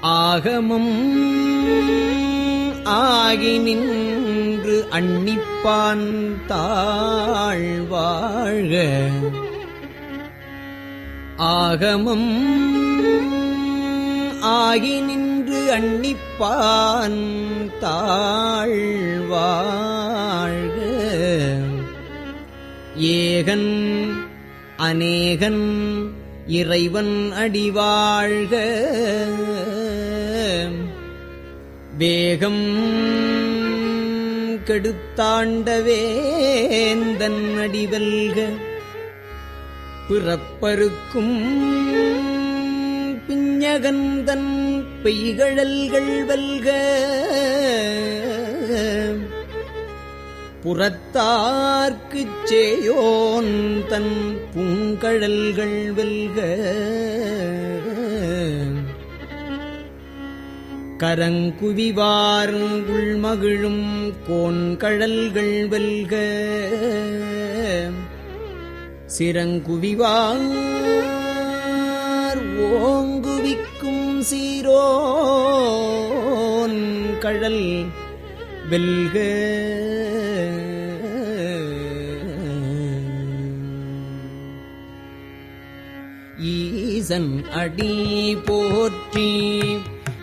ஆகமும் ஆகி நின்று அன்னிப்பான் தாழ்வாழ்க. ஆகமும் ஆகி நின்று அன்னிப்பான் தாழ்வாழ்க. ஏகன் அநேகன் இறைவன் அடிவாழ்க. வேகம் கெடுத்தாண்டவேந்தன் அடிவல்க பிறப்பருக்கும் பிஞ்சகந்தன் பெய்கழல்கள் வல்க புறத்தார்க்குச் சேயோன் தன் பூங்கழல்கள் வெல்க கரங்குவிவார் உள்மகிழும் கோண்கழல்கள் வெல்க. சிறங்குவிவார் ஓங்குவிக்கும் சீரோன் கழல் வெல்க. ஈசன் அடி போற்றி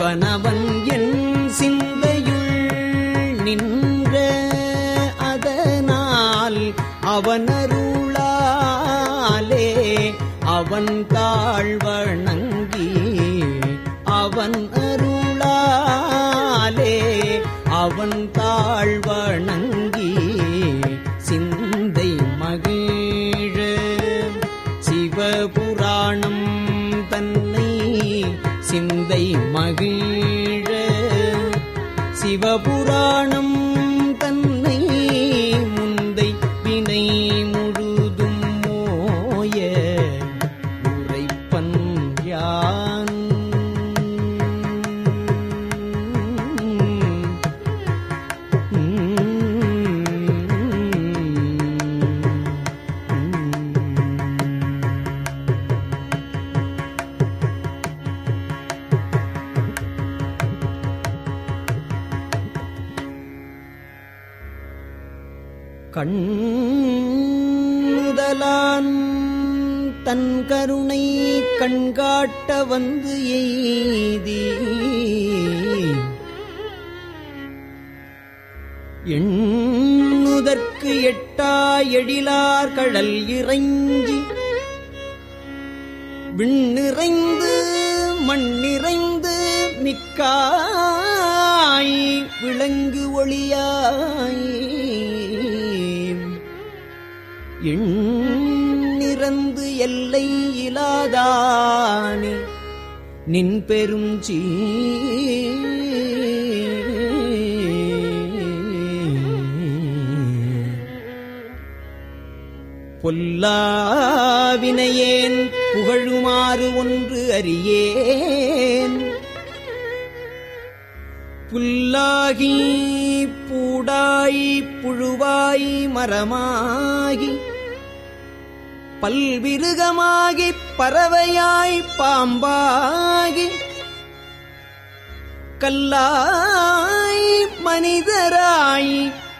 சிவனவன் என் சிந்தையுள் நின்ற அதனால் அவனருளாலே அவன் தாழ்வணங்கி அவன் அருளாலே அவன் தாழ்வணங்கி சிந்தை மகிழ சிவபுராணம் தன் சிந்தை மகிழ சிவபுராணம் கண்முதலான் தன் கருணை கண்காட்ட வந்து எய்தி. எண்ணுதற்கு எட்டா எழிலார் கடல் இறைஞ்சி. விண்ணிறைந்து மண்ணிறைந்து மிக்காய் விளங்கு ஒளியாய். எண்ணிறந்து எல்லை இலாதானே நின் பெரும் சீ. பொல்லாவினையேன் புகழுமாறு ஒன்று அறியேன். புல்லாகி பூடாய் புழுவாய் மரமாகி பல்விருகமாகி பறவையாய் பாம்பாகி கல்லாய் மனிதராய்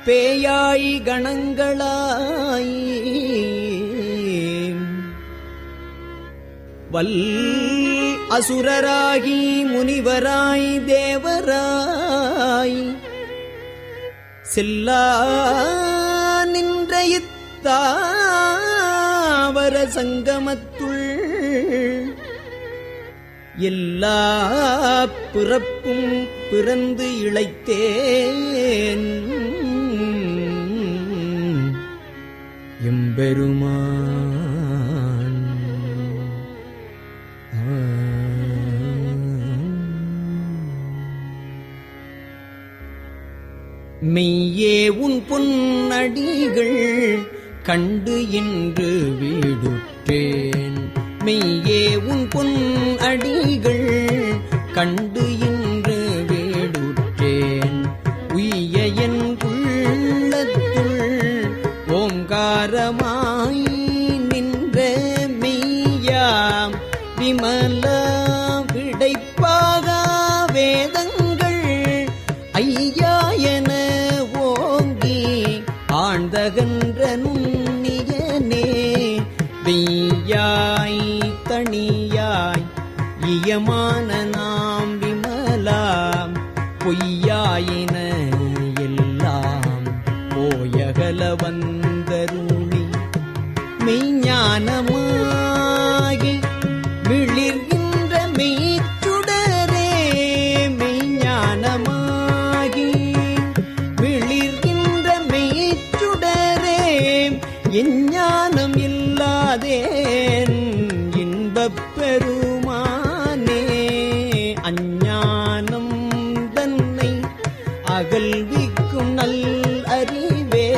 பேயாய் கணங்களாய் வல் அசுரராகி முனிவராய் தேவராய் செல்லா நின்ற இத்தாவர சங்கமத்துள் எல்லா பிறப்பும் பிறந்து இழைத்தேன். எம்பெருமான். மெய்யே உன் பொன்னடிகள் கண்டு இன்று வீடுற்றேன். மெய்யே உன் பொன் அடிகள் கண்டு இன்று வீடுற்றேன். உய்ய என் உள்ளத்துள் ஓங்காரமாய் நின்ற மெய்யாம். விமல விடைப்பாக வேதங்கள் ஐயா என ஆழ்ந்தகன்ற நுண்ணியனே வெய்யாய் தனியாய் இயமான இஞ்ஞானம் இல்லாதேன் இன்பப் பெருமானே அஞ்ஞானம் தன்னை அகல்விக்கும் நல் அறிவே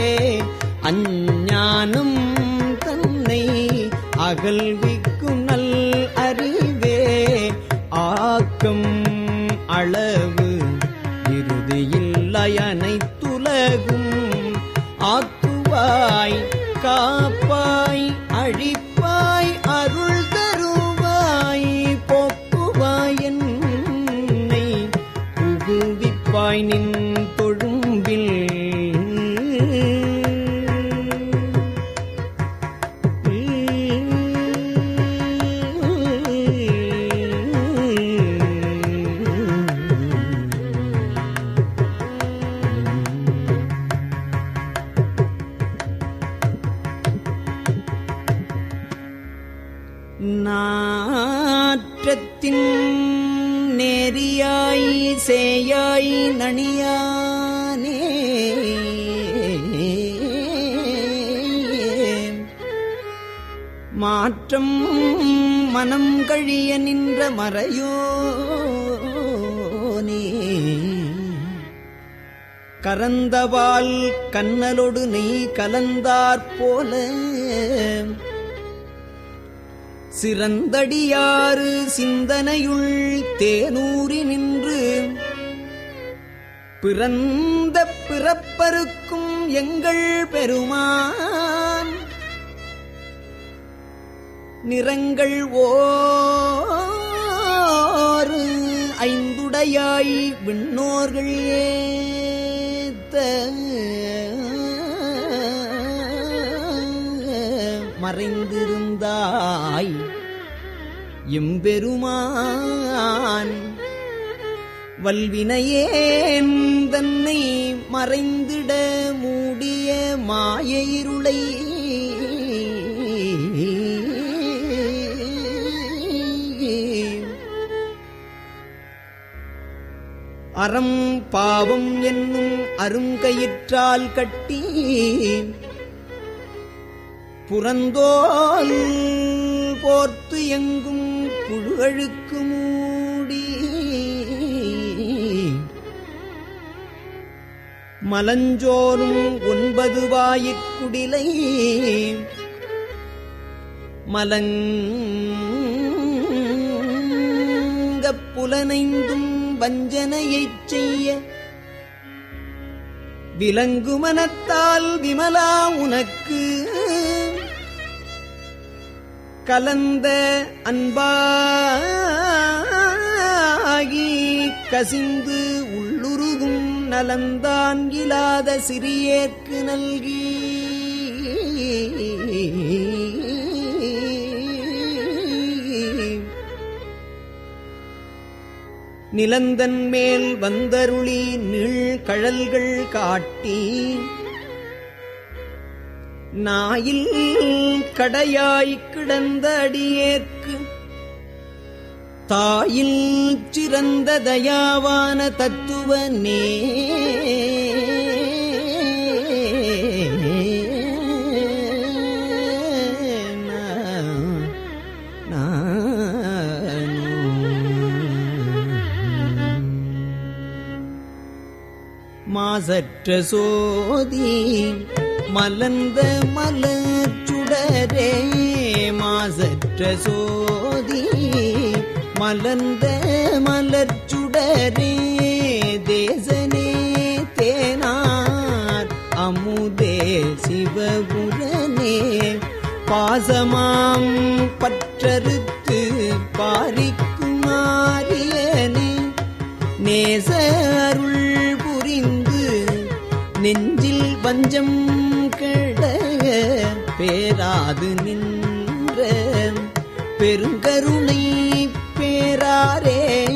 அஞ்ஞானம் தன்னை அகல்விக்கும் நல் அறிவே ஆக்கம் அளவு இறுதியில் அனைத்துலகும் ஆக்குவாய் காப்பாய் நாற்றத்தின் நேரியாய் சேயாய் நணியானே மாற்றம் மனம் கழிய நின்ற மறையோனே. கரந்தவால் கண்ணலொடு நெய் கலந்தாற் போல சிறந்தடியாறு சிந்தனையுள் தேனூறி நின்று. பிறந்த பிறப்பருக்கும் எங்கள் பெருமான். நிறங்கள் ஓரு ஐந்துடையாய் விண்ணோர்கள் ஏத்த. மறைந்திருந்தாய். இம்பெருமான் வல்வினையேன் தன்னை மறைந்திட மூடிய மாய இருளை அறம் பாவம் என்னும் அருங்கயிற்றால் கட்டி புறந்தோல் போர்த்து எங்கும் புழுகழுக்கு மூடி. மலஞ்சோறும் ஒன்பது வாயிற்குடிலை மலங்க புலனைந்தும் வஞ்சனையைச் செய்ய. விலங்கு மனத்தால் விமலா உனக்கு. கலந்த அன்பாகி கசிந்து உள்ளுருகும் நலந்தான் இலாத சிறியேற்கு நல்கி. நிலந்தன் மேல் வந்தருளி நீள் கழல்கள் காட்டி நாயில் கடையாய்க் கிடந்த அடியேற்கு தாயில் சிறந்த தயாவான தத்துவனே மாசற்ற சோதீன் மலர்ந்த மலர் சுடரே மாசற்ற சோதி. மலர்ந்த மலர் சுடரே தேசனே தேனார். அமுதே சிவபுரனே பாசமாம் பற்றறுத்து பாரிக்கும் ஆரியனே நேச அருள் புரிந்து நெஞ்சில் பஞ்சம் பேராது நின்ற பெருங்கருணை பேராரே.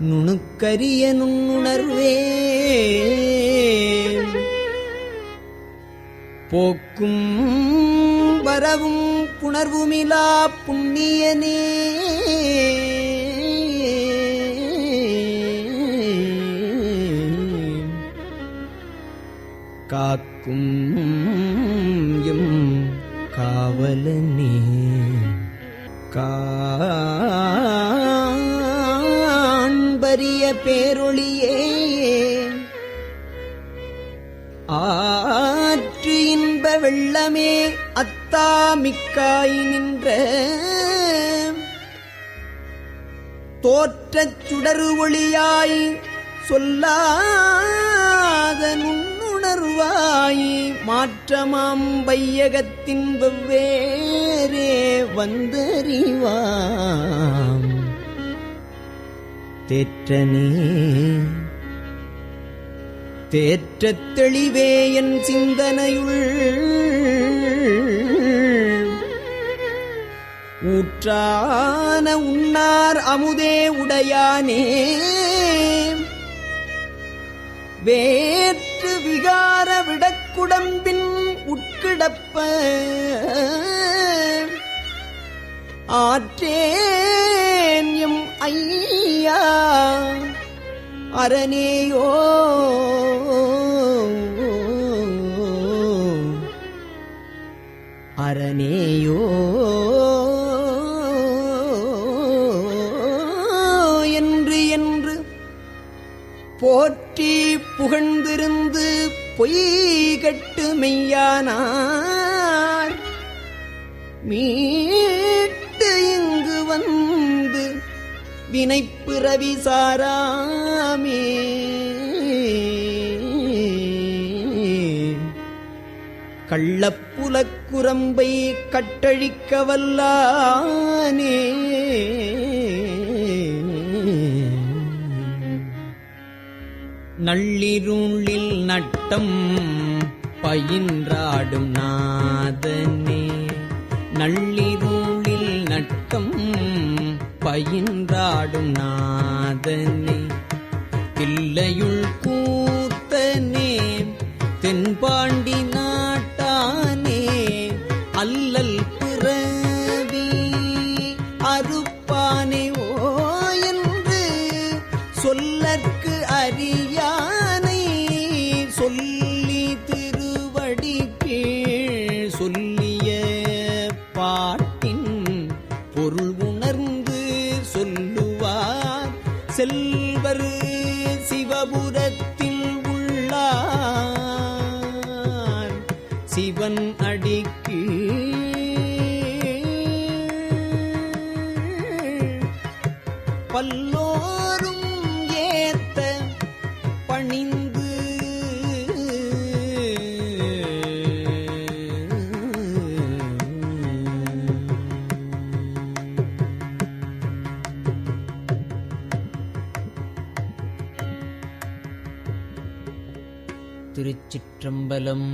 நுணுக்கரிய நுண்ணுணர்வே. போக்கும் வரவும் புணர்வுமிலா புண்ணியனே. காக்கும் எம் காவலன் காண்பரிய பேரொளியே. ஆற்று இன்ப வெள்ளமே அத்தாமிக்காய் நின்ற. தோற்றச் சுடரு ஒளியாய் சொல்லாத நுண்ணுணர்வாய் மாற்றமாம் வையகத்தின் வெவ்வேறே வந்தறிவாம். தேற்றனே தேற்றத் தெளிவே என் சிந்தனையுள். ஊற்றான உன்னார் அமுதே உடையானே. வேற்று விகார விடக்குடம்பின் உட்கிடப்ப. ஆற்றேன் எம் ஐயா அரணேயோ அரணேயோ உதவி சாராமே. கள்ளப்புலக்குரம்பை கட்டழிக்க வல்லானே. நள்ளிருளில் நட்டம் பயின்றாடும் நாதன். பயின்றாடும் நாதனே. தில்லையுள் கூத்தனே தென்பாண்டி நாட்டானே. அல்லல் சிவன் அடிக்கு. பல்லோரும் ஏத்த பணிந்து. திருச்சிற்றம்பலம்